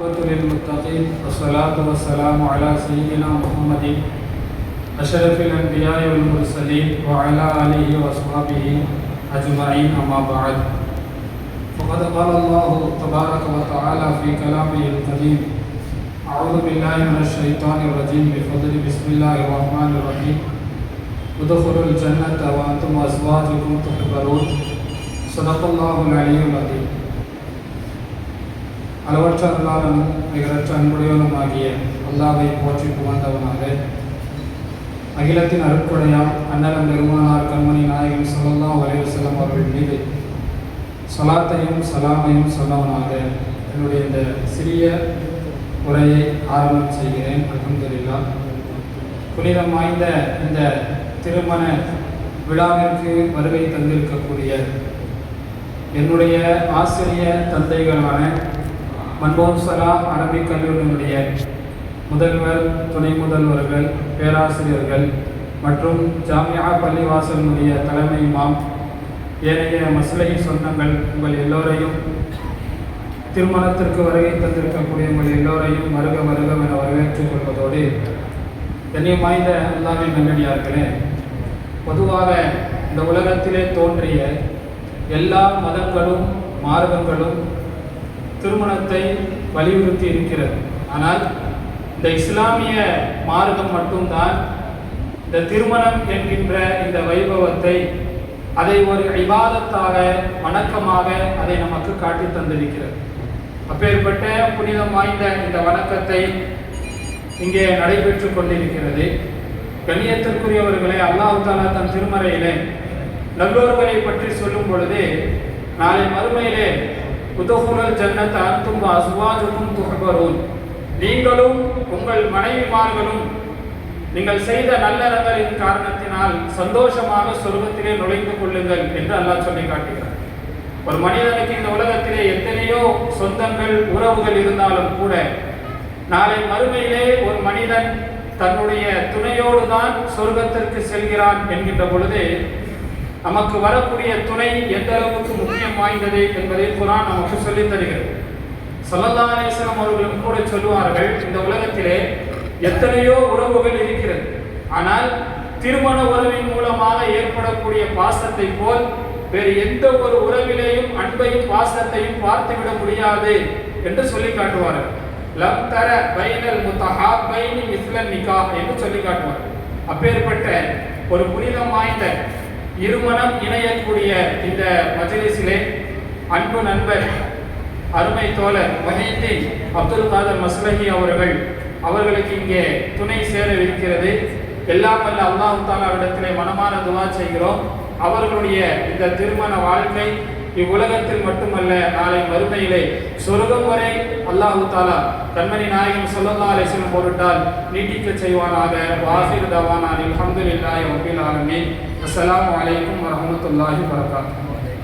للمتقين والصلاة والسلام على سيدنا محمد أشرف الأنبياء والمرسلين وعلى آله وأصحابه أجمعين أما بعد. فقد قال الله تبارك وتعالى في كلامه الكريم أعوذ بالله من الشيطان الرجيم بفضل بسم الله الرحمن الرحيم. ادخلوا الجنة وأنتم وأزواجكم تحبرون. صدق الله العلي العظيم. அளவற்ற அல்லாதனும் நிகரற்ற அன்புடையவனும் ஆகிய அல்லாவை போற்றி புகழ்ந்தவனாக. அகிலத்தின் அருட்கொடையாம் அண்ணலம் பெருமானார் கண்மணி நாயகன் சொல்லலாம் வரைவு செல்லும் அவர்கள் மீது சலாத்தையும் சலாமையும் சொன்னவனாக. என்னுடைய இந்த சிறிய உரையை ஆரம்பம் செய்கிறேன். அல்ஹம்துலில்லா புனிதம் வாய்ந்த இந்த திருமண விழாவிற்கு வருகை தந்திருக்கக்கூடிய என்னுடைய ஆசிரிய தந்தைகளான மன்போம் அரபிக் கல்லூரியினுடைய முதல்வர் துணை முதல்வர்கள் பேராசிரியர்கள் மற்றும் ஜாமியா பள்ளிவாசலினுடைய தலைமையுமாம் ஏனைய மசிலை சொந்தங்கள் உங்கள் எல்லோரையும் திருமணத்திற்கு வருகை தந்திருக்கக்கூடிய உங்கள் எல்லோரையும் வருக வருக என வரவேற்றுக் கொள்வதோடு கண்ணியம் வாய்ந்த அல்லாவின் நல்லடியார்களே பொதுவாக இந்த உலகத்திலே தோன்றிய எல்லா மதங்களும் மார்க்கங்களும் திருமணத்தை வலியுறுத்தி இருக்கிறது. ஆனால் இந்த இஸ்லாமிய மார்க்கம் மட்டும்தான் இந்த திருமணம் என்கின்ற இந்த வைபவத்தை அதை ஒரு இபாதத்தாக வணக்கமாக அதை நமக்கு காட்டி தந்திருக்கிறது. அப்பேற்பட்ட புனிதம் வாய்ந்த இந்த வணக்கத்தை இங்கே நடைபெற்று கொண்டிருக்கிறது. கண்ணியத்திற்குரியவர்களை அல்லாஹாலா தன் திருமறையிலே நல்லோர்களை பற்றி சொல்லும் பொழுது நாளை மறுமையிலே உதகுரல் ஜன்னத் அன்தும் அசுவாஜுக்கும் துகபரூன் நீங்களும் உங்கள் மனைவிமார்களும் நீங்கள் செய்த நல்லறங்களின் காரணத்தினால் சந்தோஷமாக சொர்க்கத்திலே நுழைந்து கொள்ளுங்கள் என்று அல்லாஹ் சொல்லி காட்டுகிறார் ஒரு மனிதனுக்கு இந்த உலகத்திலே எத்தனையோ சொந்தங்கள் உறவுகள் இருந்தாலும் கூட நாளை மறுமையிலே ஒரு மனிதன் தன்னுடைய துணையோடு தான் சொர்க்கத்திற்கு செல்கிறான் என்கின்ற பொழுது நமக்கு வரக்கூடிய துணை எந்த அளவுக்கு முக்கியம் வாய்ந்தது என்பதை குரான் நமக்கு சொல்லித் தருகிறது. சல்லதாரேஸ்வரம் அவர்களும் கூட சொல்லுவார்கள் இந்த உலகத்திலே எத்தனையோ உறவுகள் இருக்கிறது. ஆனால் திருமண உறவின் மூலமாக ஏற்படக்கூடிய பாசத்தை போல் வேறு எந்த ஒரு உறவிலேயும் அன்பையும் பாசத்தையும் பார்த்துவிட முடியாது என்று சொல்லி காட்டுவார்கள். லம் தர பைனல் முத்தஹாபைனி மிஸ்லன் நிகா என்று சொல்லி காட்டுவார் அப்பேற்பட்ட ஒரு புனிதம் வாய்ந்த இருமணம் இணையக்கூடிய இந்த மஜலிஸிலே அன்பு நண்பர் அருமை தோழர் மஹீத்தீன் அப்துல் காதர் மஸ்லஹி அவர்கள் அவர்களுக்கு இங்கே துணை சேரவிருக்கிறது. எல்லாம் வல்ல அல்லாஹு தாலாவிடத்திலே மனமான துவா செய்கிறோம். அவர்களுடைய இந்த திருமண வாழ்க்கை இவ்வுலகத்தில் மட்டுமல்ல நாளை மறுமையிலே சொர்க்கம் வரை அல்லாஹு தாலா கண்மணி நாயகம் சொல்லல்லா அலிஸ்லம் பொருட்டால் நீட்டிக்க செய்வானாக வாசிர் தவானான் அலமதுல்லாஹி ரப்பில் ஆலமீன். அஸ்ஸலாமு அலைக்கும் வரஹ்மத்துல்லாஹி